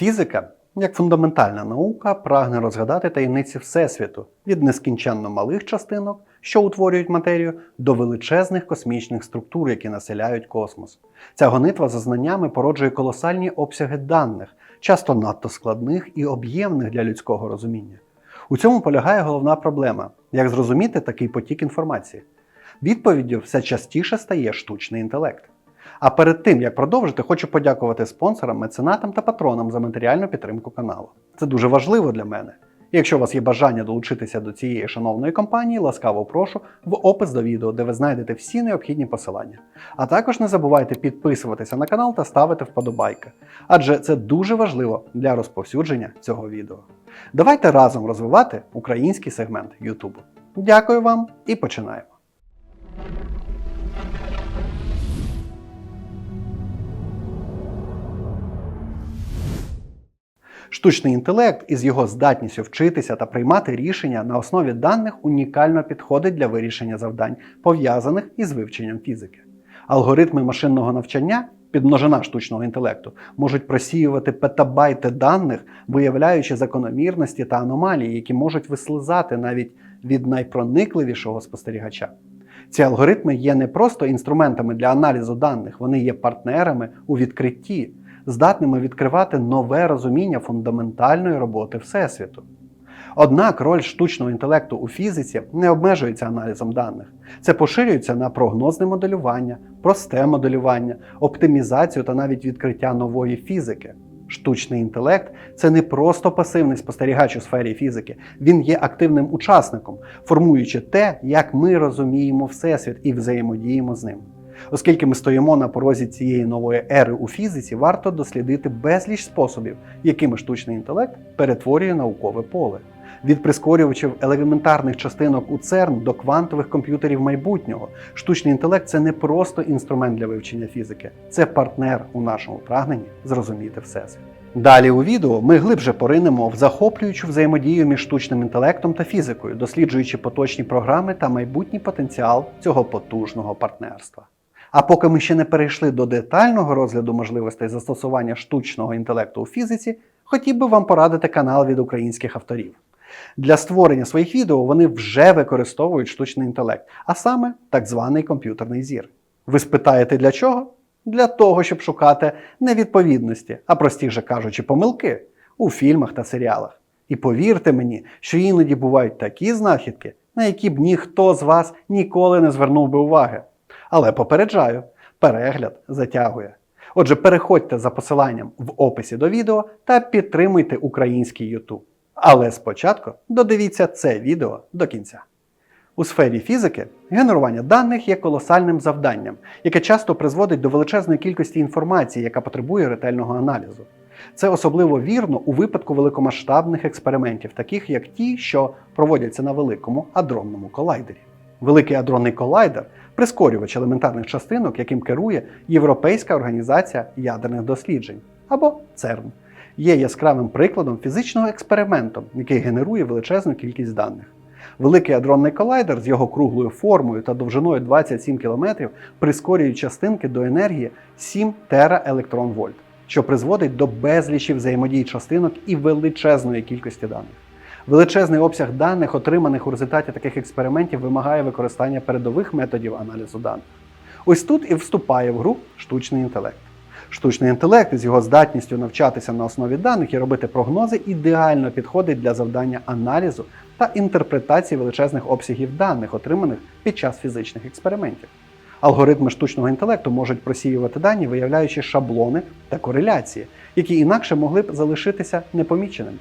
Фізика, як фундаментальна наука, прагне розгадати таємниці Всесвіту від нескінченно малих частинок, що утворюють матерію, до величезних космічних структур, які населяють космос. Ця гонитва за знаннями породжує колосальні обсяги даних, часто надто складних і об'ємних для людського розуміння. У цьому полягає головна проблема: як зрозуміти такий потік інформації. Відповіддю все частіше стає штучний інтелект. А перед тим як продовжити, хочу подякувати спонсорам, меценатам та патронам за матеріальну підтримку каналу. Це дуже важливо для мене. Якщо у вас є бажання долучитися до цієї шановної компанії, ласкаво прошу в опис до відео, де ви знайдете всі необхідні посилання. А також не забувайте підписуватися на канал та ставити вподобайки, адже це дуже важливо для розповсюдження цього відео. Давайте разом розвивати український сегмент YouTube. Дякую вам і починаємо. Штучний інтелект із його здатністю вчитися та приймати рішення на основі даних унікально підходить для вирішення завдань, пов'язаних із вивченням фізики. Алгоритми машинного навчання, підмножина штучного інтелекту, можуть просіювати петабайти даних, виявляючи закономірності та аномалії, які можуть вислизати навіть від найпроникливішого спостерігача. Ці алгоритми є не просто інструментами для аналізу даних, вони є партнерами у відкритті, здатними відкривати нове розуміння фундаментальної роботи Всесвіту. Однак роль штучного інтелекту у фізиці не обмежується аналізом даних. Це поширюється на прогнозне моделювання, просте моделювання, оптимізацію та навіть відкриття нової фізики. Штучний інтелект це не просто пасивний спостерігач у сфері фізики, він є активним учасником, формуючи те, як ми розуміємо Всесвіт і взаємодіємо з ним. Оскільки ми стоїмо на порозі цієї нової ери у фізиці, варто дослідити безліч способів, якими штучний інтелект перетворює наукове поле. Від прискорювачів елементарних частинок у ЦЕРН до квантових комп'ютерів майбутнього. Штучний інтелект це не просто інструмент для вивчення фізики, це партнер у нашому прагненні зрозуміти всесвіт. Далі у відео ми глибше поринемо в захоплюючу взаємодію між штучним інтелектом та фізикою, досліджуючи поточні програми та майбутній потенціал цього потужного партнерства. А поки ми ще не перейшли до детального розгляду можливостей застосування штучного інтелекту у фізиці, хотів би вам порадити канал від українських авторів. Для створення своїх відео вони вже використовують штучний інтелект, а саме так званий комп'ютерний зір. Ви спитаєте для чого? Для того, щоб шукати невідповідності, а простіше кажучи, помилки у фільмах та серіалах. І повірте мені, що іноді бувають такі знахідки, на які б ніхто з вас ніколи не звернув би уваги. Але попереджаю, перегляд затягує. Отже, переходьте за посиланням в описі до відео та підтримуйте український YouTube. Але спочатку додивіться це відео до кінця. У сфері фізики генерування даних є колосальним завданням, яке часто призводить до величезної кількості інформації, яка потребує ретельного аналізу. Це особливо вірно у випадку великомасштабних експериментів, таких як ті, що проводяться на великому адронному колайдері. Великий адронний колайдер прискорювач елементарних частинок, яким керує Європейська організація ядерних досліджень або ЦЕРН, є яскравим прикладом фізичного експерименту, який генерує величезну кількість даних. Великий адронний колайдер з його круглою формою та довжиною 27 км прискорює частинки до енергії 7 тераелектронвольт, що призводить до безлічі взаємодій частинок і величезної кількості даних. Величезний обсяг даних, отриманих у результаті таких експериментів, вимагає використання передових методів аналізу даних. Ось тут і вступає в гру штучний інтелект. Штучний інтелект з його здатністю навчатися на основі даних і робити прогнози ідеально підходить для завдання аналізу та інтерпретації величезних обсягів даних, отриманих під час фізичних експериментів. Алгоритми штучного інтелекту можуть просіювати дані, виявляючи шаблони та кореляції, які інакше могли б залишитися непоміченими.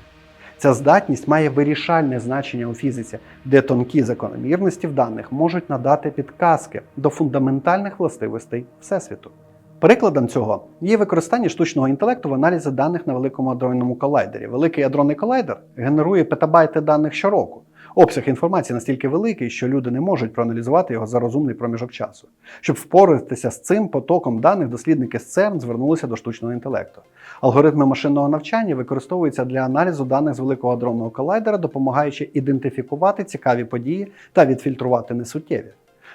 Ця здатність має вирішальне значення у фізиці, де тонкі закономірності в даних можуть надати підказки до фундаментальних властивостей Всесвіту. Прикладом цього є використання штучного інтелекту в аналізі даних на великому адронному колайдері. Великий адронний колайдер генерує петабайти даних щороку. Обсяг інформації настільки великий, що люди не можуть проаналізувати його за розумний проміжок часу. Щоб впоратися з цим потоком даних, дослідники з ЦЕРН звернулися до штучного інтелекту. Алгоритми машинного навчання використовуються для аналізу даних з великого адронного колайдера, допомагаючи ідентифікувати цікаві події та відфільтрувати несуттєві.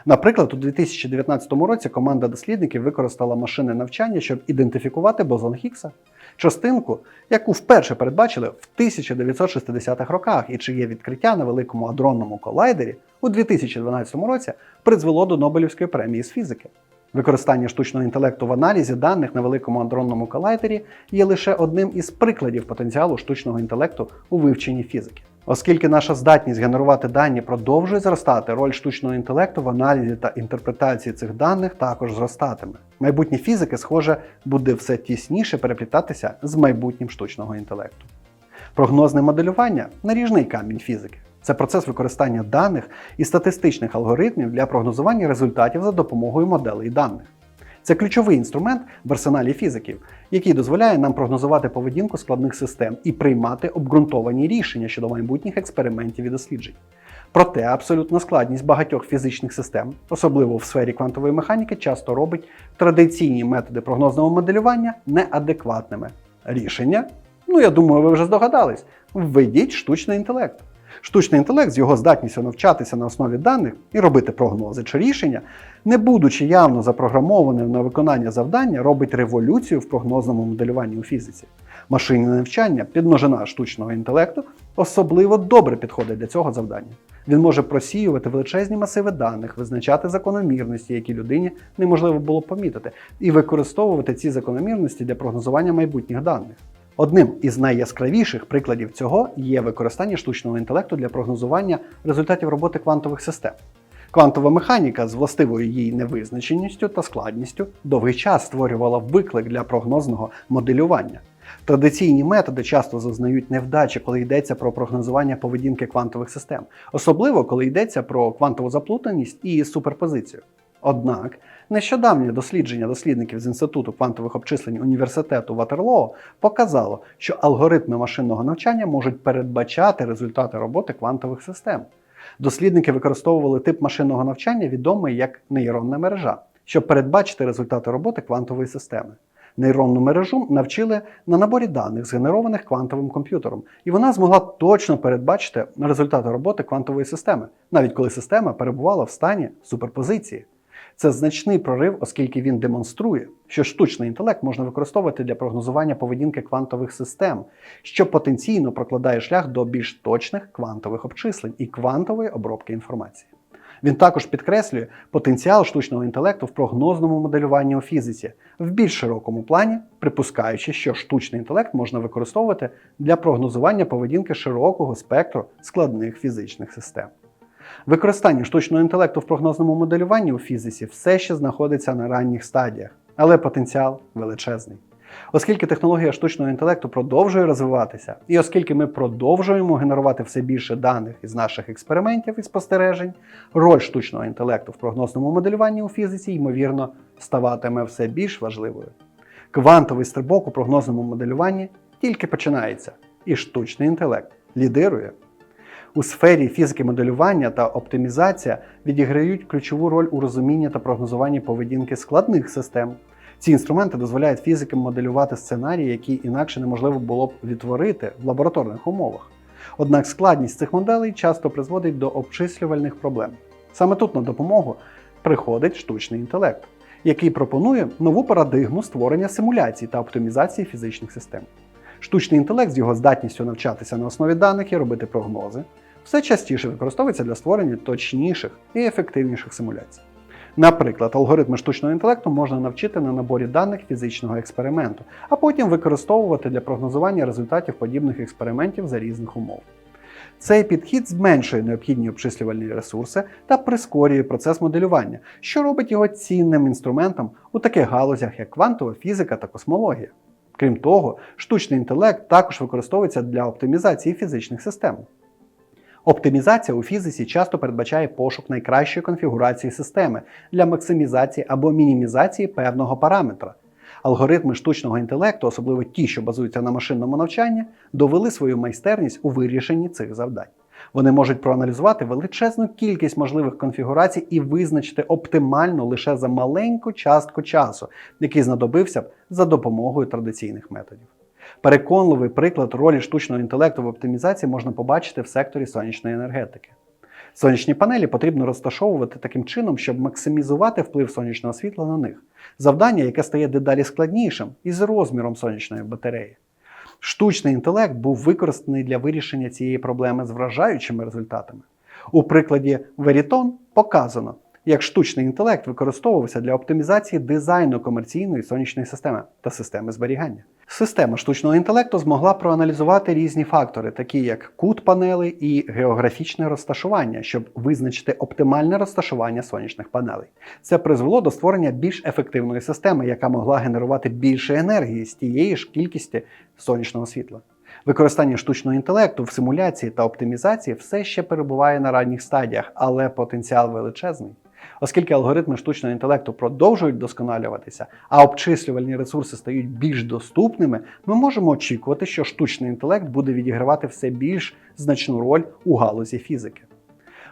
Наприклад, у 2019 році команда дослідників використала машинне навчання, щоб ідентифікувати бозон Хіггса. Частинку, яку вперше передбачили в 1960-х роках, і чиє відкриття на великому адронному колайдері у 2012 році призвело до Нобелівської премії з фізики. Використання штучного інтелекту в аналізі даних на великому адронному колайдері є лише одним із прикладів потенціалу штучного інтелекту у вивченні фізики. Оскільки наша здатність генерувати дані продовжує зростати, роль штучного інтелекту в аналізі та інтерпретації цих даних також зростатиме. Майбутнє фізики, схоже, буде все тісніше переплітатися з майбутнім штучного інтелекту. Прогнозне моделювання наріжний камінь фізики. Це процес використання даних і статистичних алгоритмів для прогнозування результатів за допомогою моделей даних. Це ключовий інструмент в арсеналі фізиків, який дозволяє нам прогнозувати поведінку складних систем і приймати обґрунтовані рішення щодо майбутніх експериментів і досліджень. Проте абсолютна складність багатьох фізичних систем, особливо в сфері квантової механіки, часто робить традиційні методи прогнозного моделювання неадекватними. Рішення? Ну, я думаю, ви вже здогадались. Введіть штучний інтелект. Штучний інтелект з його здатністю навчатися на основі даних і робити прогнози чи рішення, не будучи явно запрограмованим на виконання завдання, робить революцію в прогнозному моделюванні у фізиці. Машинне навчання, підмножина штучного інтелекту, особливо добре підходить для цього завдання. Він може просіювати величезні масиви даних, визначати закономірності, які людині неможливо було помітити, і використовувати ці закономірності для прогнозування майбутніх даних. Одним із найяскравіших прикладів цього є використання штучного інтелекту для прогнозування результатів роботи квантових систем. Квантова механіка з властивою її невизначеністю та складністю довгий час створювала виклик для прогнозного моделювання. Традиційні методи часто зазнають невдачі, коли йдеться про прогнозування поведінки квантових систем, особливо коли йдеться про квантову заплутаність і суперпозицію. Однак нещодавнє дослідження дослідників з Інституту квантових обчислень університету Ватерлоо показало, що алгоритми машинного навчання можуть передбачати результати роботи квантових систем. Дослідники використовували тип машинного навчання, відомий як нейронна мережа, щоб передбачити результати роботи квантової системи. Нейронну мережу навчили на наборі даних, згенерованих квантовим комп'ютером, і вона змогла точно передбачити результати роботи квантової системи, навіть коли система перебувала в стані суперпозиції. Це значний прорив, оскільки він демонструє, що штучний інтелект можна використовувати для прогнозування поведінки квантових систем, що потенційно прокладає шлях до більш точних квантових обчислень і квантової обробки інформації. Він також підкреслює потенціал штучного інтелекту в прогнозному моделюванні у фізиці в більш широкому плані, припускаючи, що штучний інтелект можна використовувати для прогнозування поведінки широкого спектру складних фізичних систем. Використання штучного інтелекту в прогнозному моделюванні у фізиці все ще знаходиться на ранніх стадіях, але потенціал величезний. Оскільки технологія штучного інтелекту продовжує розвиватися, і оскільки ми продовжуємо генерувати все більше даних із наших експериментів і спостережень, роль штучного інтелекту в прогнозному моделюванні у фізиці, ймовірно, ставатиме все більш важливою. Квантовий стрибок у прогнозному моделюванні тільки починається, і штучний інтелект лідирує. У сфері фізики моделювання та оптимізація відіграють ключову роль у розумінні та прогнозуванні поведінки складних систем. Ці інструменти дозволяють фізикам моделювати сценарії, які інакше неможливо було б відтворити в лабораторних умовах. Однак складність цих моделей часто призводить до обчислювальних проблем. Саме тут на допомогу приходить штучний інтелект, який пропонує нову парадигму створення симуляцій та оптимізації фізичних систем. Штучний інтелект з його здатністю навчатися на основі даних і робити прогнози все частіше використовується для створення точніших і ефективніших симуляцій. Наприклад, алгоритми штучного інтелекту можна навчити на наборі даних фізичного експерименту, а потім використовувати для прогнозування результатів подібних експериментів за різних умов. Цей підхід зменшує необхідні обчислювальні ресурси та прискорює процес моделювання, що робить його цінним інструментом у таких галузях, як квантова фізика та космологія. Крім того, штучний інтелект також використовується для оптимізації фізичних систем. Оптимізація у фізиці часто передбачає пошук найкращої конфігурації системи для максимізації або мінімізації певного параметра. Алгоритми штучного інтелекту, особливо ті, що базуються на машинному навчанні, довели свою майстерність у вирішенні цих завдань. Вони можуть проаналізувати величезну кількість можливих конфігурацій і визначити оптимально лише за маленьку частку часу, який знадобився б за допомогою традиційних методів. Переконливий приклад ролі штучного інтелекту в оптимізації можна побачити в секторі сонячної енергетики. Сонячні панелі потрібно розташовувати таким чином, щоб максимізувати вплив сонячного світла на них. Завдання, яке стає дедалі складнішим із розміром сонячної батареї. Штучний інтелект був використаний для вирішення цієї проблеми з вражаючими результатами. У прикладі Veriton показано, як штучний інтелект використовувався для оптимізації дизайну комерційної сонячної системи та системи зберігання. Система штучного інтелекту змогла проаналізувати різні фактори, такі як кут панелей і географічне розташування, щоб визначити оптимальне розташування сонячних панелей. Це призвело до створення більш ефективної системи, яка могла генерувати більше енергії з тієї ж кількості сонячного світла. Використання штучного інтелекту в симуляції та оптимізації все ще перебуває на ранніх стадіях, але потенціал величезний. Оскільки алгоритми штучного інтелекту продовжують досконалюватися, а обчислювальні ресурси стають більш доступними, ми можемо очікувати, що штучний інтелект буде відігравати все більш значну роль у галузі фізики.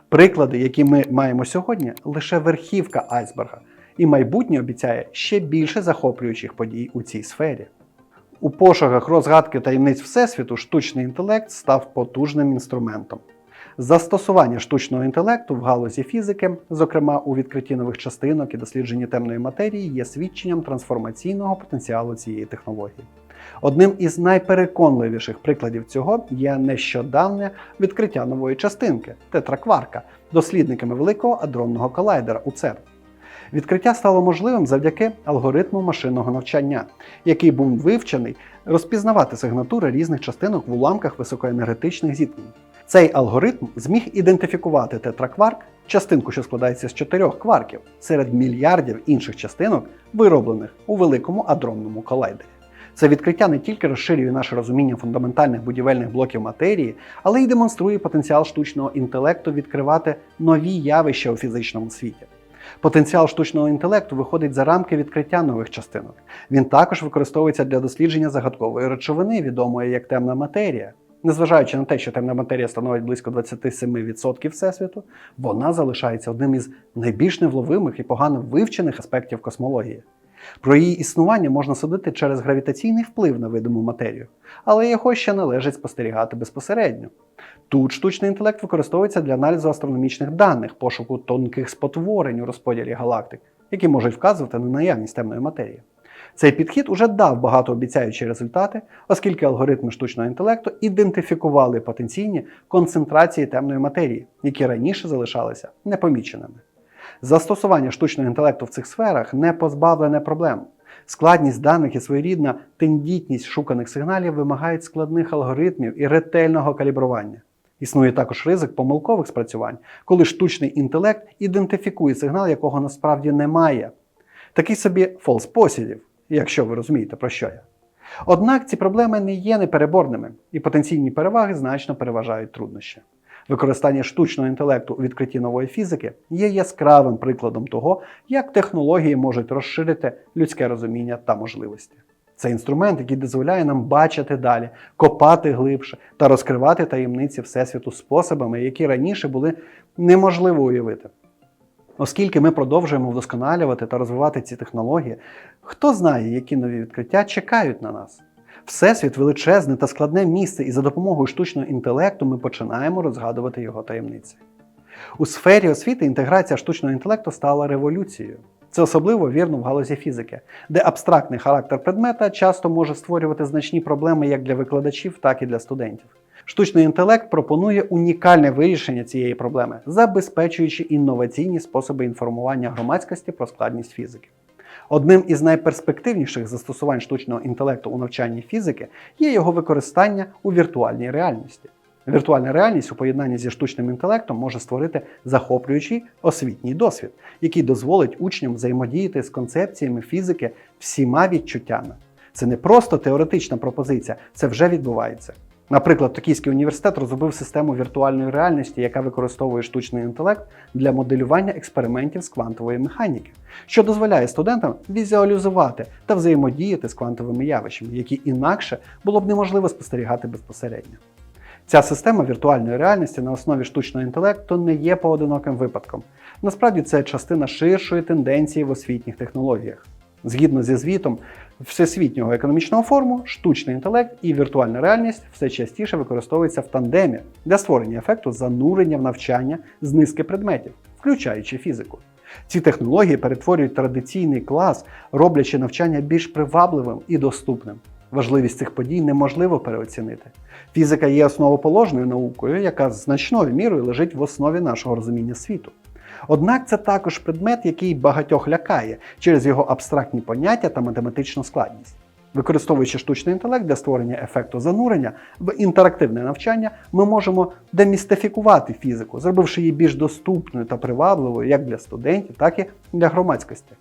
Приклади, які ми маємо сьогодні, лише верхівка айсберга, і майбутнє обіцяє ще більше захоплюючих подій у цій сфері. У пошуках розгадки таємниць Всесвіту штучний інтелект став потужним інструментом. Застосування штучного інтелекту в галузі фізики, зокрема у відкритті нових частинок і дослідженні темної матерії, є свідченням трансформаційного потенціалу цієї технології. Одним із найпереконливіших прикладів цього є нещодавнє відкриття нової частинки тетракварка дослідниками великого адронного колайдера у ЦЕРН. Відкриття стало можливим завдяки алгоритму машинного навчання, який був вивчений розпізнавати сигнатури різних частинок в уламках високоенергетичних зіткнень. Цей алгоритм зміг ідентифікувати тетракварк, частинку, що складається з чотирьох кварків, серед мільярдів інших частинок, вироблених у великому адронному колайдері. Це відкриття не тільки розширює наше розуміння фундаментальних будівельних блоків матерії, але й демонструє потенціал штучного інтелекту відкривати нові явища у фізичному світі. Потенціал штучного інтелекту виходить за рамки відкриття нових частинок. Він також використовується для дослідження загадкової речовини, відомої як темна матерія. Незважаючи на те, що темна матерія становить близько 27% всесвіту, вона залишається одним із найбільш невловимих і погано вивчених аспектів космології. Про її існування можна судити через гравітаційний вплив на видиму матерію, але його ще належить спостерігати безпосередньо. Тут штучний інтелект використовується для аналізу астрономічних даних, пошуку тонких спотворень у розподілі галактик, які можуть вказувати на наявність темної матерії. Цей підхід уже дав багатообіцяючі результати, оскільки алгоритми штучного інтелекту ідентифікували потенційні концентрації темної матерії, які раніше залишалися непоміченими. Застосування штучного інтелекту в цих сферах не позбавлене проблем. Складність даних і своєрідна тендітність шуканих сигналів вимагають складних алгоритмів і ретельного калібрування. Існує також ризик помилкових спрацювань, коли штучний інтелект ідентифікує сигнал, якого насправді немає. Такий собі positive, якщо ви розумієте, про що я. Однак ці проблеми не є непереборними, і потенційні переваги значно переважають труднощі. Використання штучного інтелекту у відкритті нової фізики є яскравим прикладом того, як технології можуть розширити людське розуміння та можливості. Це інструмент, який дозволяє нам бачити далі, копати глибше та розкривати таємниці Всесвіту способами, які раніше були неможливо уявити. Оскільки ми продовжуємо вдосконалювати та розвивати ці технології, хто знає, які нові відкриття чекають на нас. Всесвіт величезне та складне місце, і за допомогою штучного інтелекту ми починаємо розгадувати його таємниці. У сфері освіти інтеграція штучного інтелекту стала революцією. Це особливо вірно в галузі фізики, де абстрактний характер предмета часто може створювати значні проблеми як для викладачів, так і для студентів. Штучний інтелект пропонує унікальне вирішення цієї проблеми, забезпечуючи інноваційні способи інформування громадськості про складність фізики. Одним із найперспективніших застосувань штучного інтелекту у навчанні фізики є його використання у віртуальній реальності. Віртуальна реальність у поєднанні зі штучним інтелектом може створити захоплюючий освітній досвід, який дозволить учням взаємодіяти з концепціями фізики всіма відчуттями. Це не просто теоретична пропозиція, це вже відбувається. Наприклад, Токійський університет розробив систему віртуальної реальності, яка використовує штучний інтелект для моделювання експериментів з квантової механіки, що дозволяє студентам візуалізувати та взаємодіяти з квантовими явищами, які інакше було б неможливо спостерігати безпосередньо. Ця система віртуальної реальності на основі штучного інтелекту не є поодиноким випадком. Насправді це частина ширшої тенденції в освітніх технологіях. Згідно зі звітом Всесвітнього економічного форуму штучний інтелект і віртуальна реальність все частіше використовуються в тандемі для створення ефекту занурення в навчання з низки предметів, включаючи фізику. Ці технології перетворюють традиційний клас, роблячи навчання більш привабливим і доступним. Важливість цих подій неможливо переоцінити. Фізика є основоположною наукою, яка значною мірою лежить в основі нашого розуміння світу. Однак це також предмет, який багатьох лякає через його абстрактні поняття та математичну складність. Використовуючи штучний інтелект для створення ефекту занурення в інтерактивне навчання, ми можемо демістифікувати фізику, зробивши її більш доступною та привабливою як для студентів, так і для громадськості.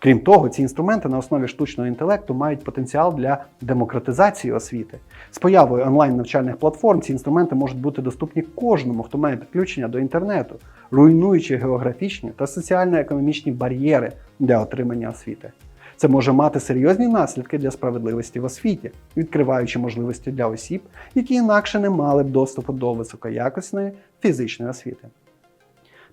Крім того, ці інструменти на основі штучного інтелекту мають потенціал для демократизації освіти. З появою онлайн-навчальних платформ ці інструменти можуть бути доступні кожному, хто має підключення до інтернету, руйнуючи географічні та соціально-економічні бар'єри для отримання освіти. Це може мати серйозні наслідки для справедливості в освіті, відкриваючи можливості для осіб, які інакше не мали б доступу до високоякісної фізичної освіти.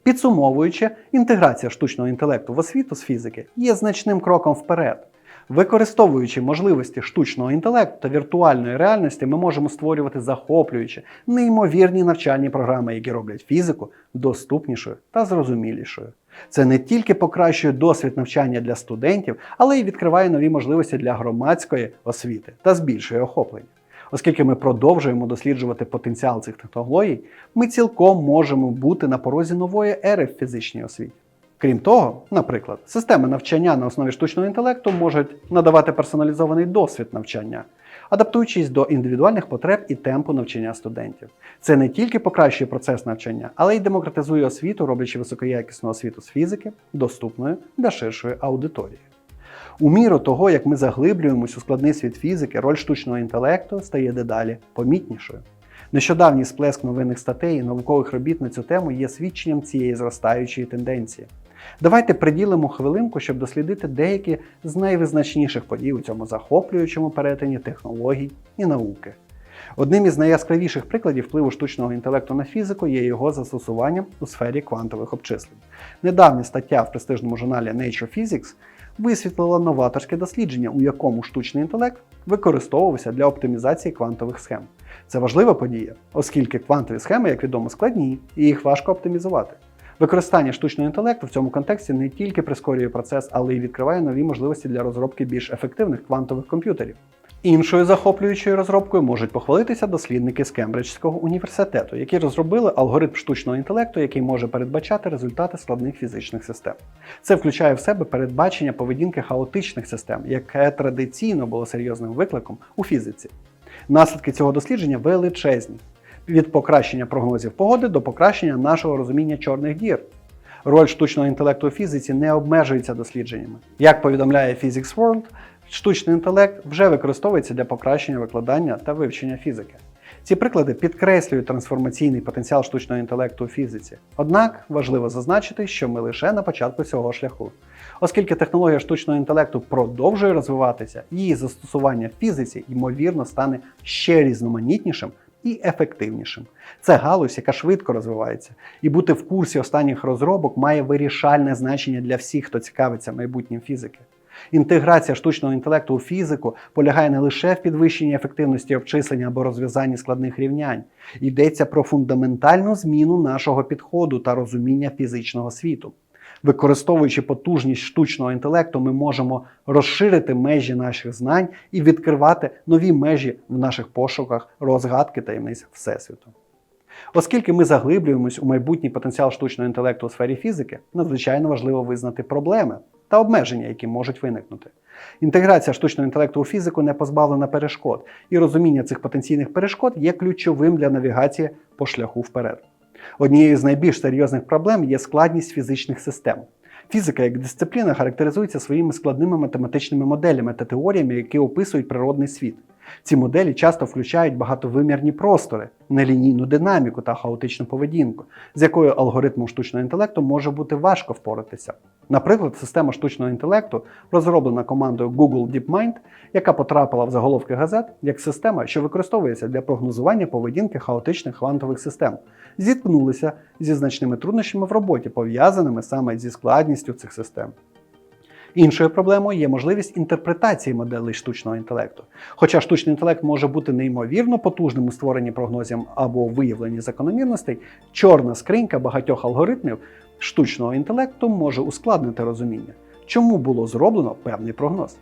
Підсумовуючи, інтеграція штучного інтелекту в освіту з фізики є значним кроком вперед. Використовуючи можливості штучного інтелекту та віртуальної реальності, ми можемо створювати захоплюючі, неймовірні навчальні програми, які роблять фізику доступнішою та зрозумілішою. Це не тільки покращує досвід навчання для студентів, але й відкриває нові можливості для громадської освіти та збільшує охоплення. Оскільки ми продовжуємо досліджувати потенціал цих технологій, ми цілком можемо бути на порозі нової ери в фізичній освіті. Крім того, наприклад, системи навчання на основі штучного інтелекту можуть надавати персоналізований досвід навчання, адаптуючись до індивідуальних потреб і темпу навчання студентів. Це не тільки покращує процес навчання, але й демократизує освіту, роблячи високоякісну освіту з фізики доступною для ширшої аудиторії. У міру того, як ми заглиблюємось у складний світ фізики, роль штучного інтелекту стає дедалі помітнішою. Нещодавній сплеск новинних статей і наукових робіт на цю тему є свідченням цієї зростаючої тенденції. Давайте приділимо хвилинку, щоб дослідити деякі з найвизначніших подій у цьому захоплюючому перетині технологій і науки. Одним із найяскравіших прикладів впливу штучного інтелекту на фізику є його застосування у сфері квантових обчислень. Недавня стаття в престижному журналі Nature Physics висвітлила новаторське дослідження, у якому штучний інтелект використовувався для оптимізації квантових схем. Це важлива подія, оскільки квантові схеми, як відомо, складні і їх важко оптимізувати. Використання штучного інтелекту в цьому контексті не тільки прискорює процес, але й відкриває нові можливості для розробки більш ефективних квантових комп'ютерів. Іншою захоплюючою розробкою можуть похвалитися дослідники з Кембриджського університету, які розробили алгоритм штучного інтелекту, який може передбачати результати складних фізичних систем. Це включає в себе передбачення поведінки хаотичних систем, яке традиційно було серйозним викликом у фізиці. Наслідки цього дослідження величезні від покращення прогнозів погоди до покращення нашого розуміння чорних дір. Роль штучного інтелекту у фізиці не обмежується дослідженнями. Як повідомляє Physics World, штучний інтелект вже використовується для покращення викладання та вивчення фізики. Ці приклади підкреслюють трансформаційний потенціал штучного інтелекту у фізиці. Однак важливо зазначити, що ми лише на початку цього шляху. Оскільки технологія штучного інтелекту продовжує розвиватися, її застосування в фізиці ймовірно стане ще різноманітнішим і ефективнішим. Це галузь, яка швидко розвивається, і бути в курсі останніх розробок має вирішальне значення для всіх, хто цікавиться майбутнім фізики. Інтеграція штучного інтелекту у фізику полягає не лише в підвищенні ефективності обчислення або розв'язанні складних рівнянь, йдеться про фундаментальну зміну нашого підходу та розуміння фізичного світу. Використовуючи потужність штучного інтелекту, ми можемо розширити межі наших знань і відкривати нові межі в наших пошуках розгадки таємниць Всесвіту. Оскільки ми заглиблюємось у майбутній потенціал штучного інтелекту у сфері фізики, надзвичайно важливо визнати проблеми та обмеження, які можуть виникнути. Інтеграція штучного інтелекту у фізику не позбавлена перешкод, і розуміння цих потенційних перешкод є ключовим для навігації по шляху вперед. Однією з найбільш серйозних проблем є складність фізичних систем. Фізика як дисципліна характеризується своїми складними математичними моделями та теоріями, які описують природний світ. Ці моделі часто включають багатовимірні простори, нелінійну динаміку та хаотичну поведінку, з якою алгоритмом штучного інтелекту може бути важко впоратися. Наприклад, система штучного інтелекту, розроблена командою Google DeepMind, яка потрапила в заголовки газет як система, що використовується для прогнозування поведінки хаотичних квантових систем, зіткнулися зі значними труднощами в роботі, пов'язаними саме зі складністю цих систем. Іншою проблемою є можливість інтерпретації моделей штучного інтелекту. Хоча штучний інтелект може бути неймовірно потужним у створенні прогнозів або виявленні закономірностей, чорна скринька багатьох алгоритмів штучного інтелекту може ускладнити розуміння, чому було зроблено певний прогноз.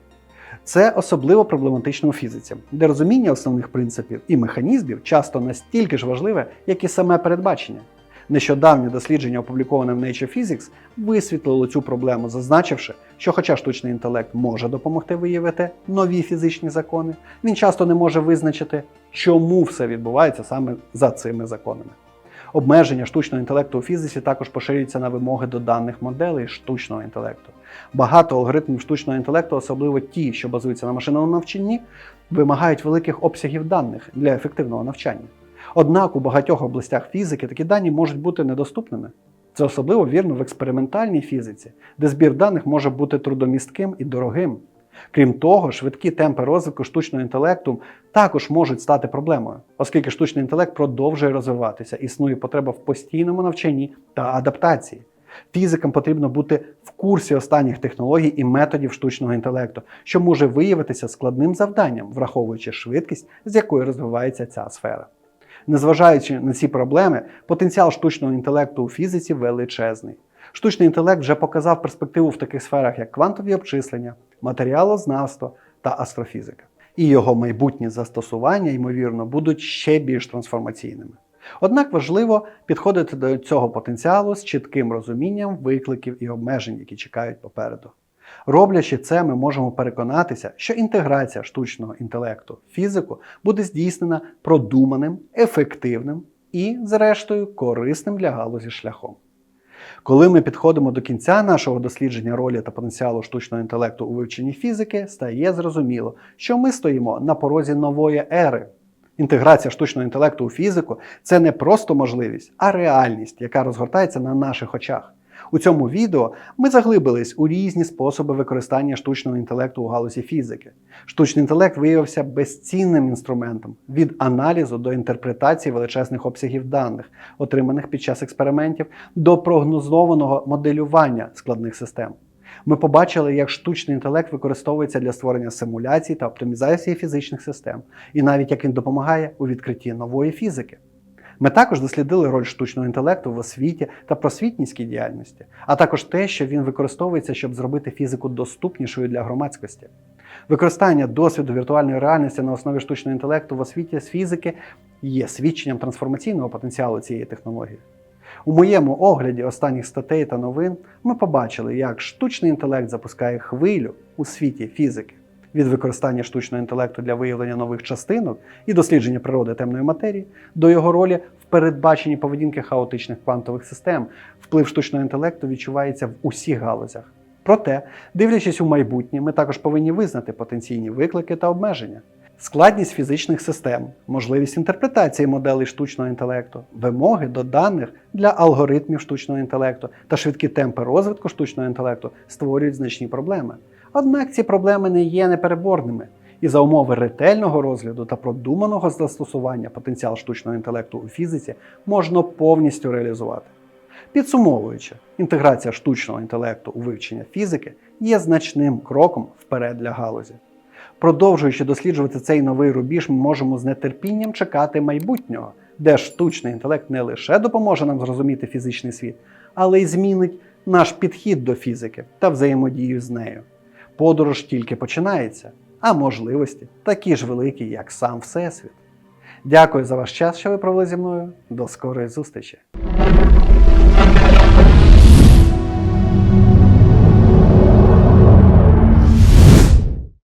Це особливо проблематично у фізиці, де розуміння основних принципів і механізмів часто настільки ж важливе, як і саме передбачення. Нещодавнє дослідження, опубліковане в Nature Physics, висвітлило цю проблему, зазначивши, що, хоча штучний інтелект може допомогти виявити нові фізичні закони, він часто не може визначити, чому все відбувається саме за цими законами. Обмеження штучного інтелекту у фізиці також поширюються на вимоги до даних моделей штучного інтелекту. Багато алгоритмів штучного інтелекту, особливо ті, що базуються на машинному навчанні, вимагають великих обсягів даних для ефективного навчання. Однак у багатьох областях фізики такі дані можуть бути недоступними. Це особливо вірно в експериментальній фізиці, де збір даних може бути трудомістким і дорогим. Крім того, швидкі темпи розвитку штучного інтелекту також можуть стати проблемою, оскільки штучний інтелект продовжує розвиватися, існує потреба в постійному навчанні та адаптації. Фізикам потрібно бути в курсі останніх технологій і методів штучного інтелекту, що може виявитися складним завданням, враховуючи швидкість, з якою розвивається ця сфера. Незважаючи на ці проблеми, потенціал штучного інтелекту у фізиці величезний. Штучний інтелект вже показав перспективу в таких сферах, як квантові обчислення, матеріалознавство та астрофізика. І його майбутні застосування, ймовірно, будуть ще більш трансформаційними. Однак важливо підходити до цього потенціалу з чітким розумінням викликів і обмежень, які чекають попереду. Роблячи це, ми можемо переконатися, що інтеграція штучного інтелекту в фізику буде здійснена продуманим, ефективним і, зрештою, корисним для галузі шляхом. Коли ми підходимо до кінця нашого дослідження ролі та потенціалу штучного інтелекту у вивченні фізики, стає зрозуміло, що ми стоїмо на порозі нової ери. Інтеграція штучного інтелекту у фізику це не просто можливість, а реальність, яка розгортається на наших очах. У цьому відео ми заглибились у різні способи використання штучного інтелекту у галузі фізики. Штучний інтелект виявився безцінним інструментом від аналізу до інтерпретації величезних обсягів даних, отриманих під час експериментів, до прогнозованого моделювання складних систем. Ми побачили, як штучний інтелект використовується для створення симуляцій та оптимізації фізичних систем, і навіть як він допомагає у відкритті нової фізики. Ми також дослідили роль штучного інтелекту в освіті та просвітницькій діяльності, а також те, що він використовується, щоб зробити фізику доступнішою для громадськості. Використання досвіду віртуальної реальності на основі штучного інтелекту в освіті з фізики є свідченням трансформаційного потенціалу цієї технології. У моєму огляді останніх статей та новин ми побачили, як штучний інтелект запускає хвилю у світі фізики від використання штучного інтелекту для виявлення нових частинок і дослідження природи темної матерії до його ролі в передбаченні поведінки хаотичних квантових систем. Вплив штучного інтелекту відчувається в усіх галузях. Проте, дивлячись у майбутнє, ми також повинні визнати потенційні виклики та обмеження. Складність фізичних систем, можливість інтерпретації моделей штучного інтелекту, вимоги до даних для алгоритмів штучного інтелекту та швидкі темпи розвитку штучного інтелекту створюють значні проблеми. Однак ці проблеми не є непереборними, і за умови ретельного розгляду та продуманого застосування потенціал штучного інтелекту у фізиці можна повністю реалізувати. Підсумовуючи, інтеграція штучного інтелекту у вивчення фізики є значним кроком вперед для галузі. Продовжуючи досліджувати цей новий рубіж, ми можемо з нетерпінням чекати майбутнього, де штучний інтелект не лише допоможе нам зрозуміти фізичний світ, але й змінить наш підхід до фізики та взаємодію з нею. Подорож тільки починається, а можливості такі ж великі, як сам Всесвіт. Дякую за ваш час, що ви провели зі мною. До скорої зустрічі!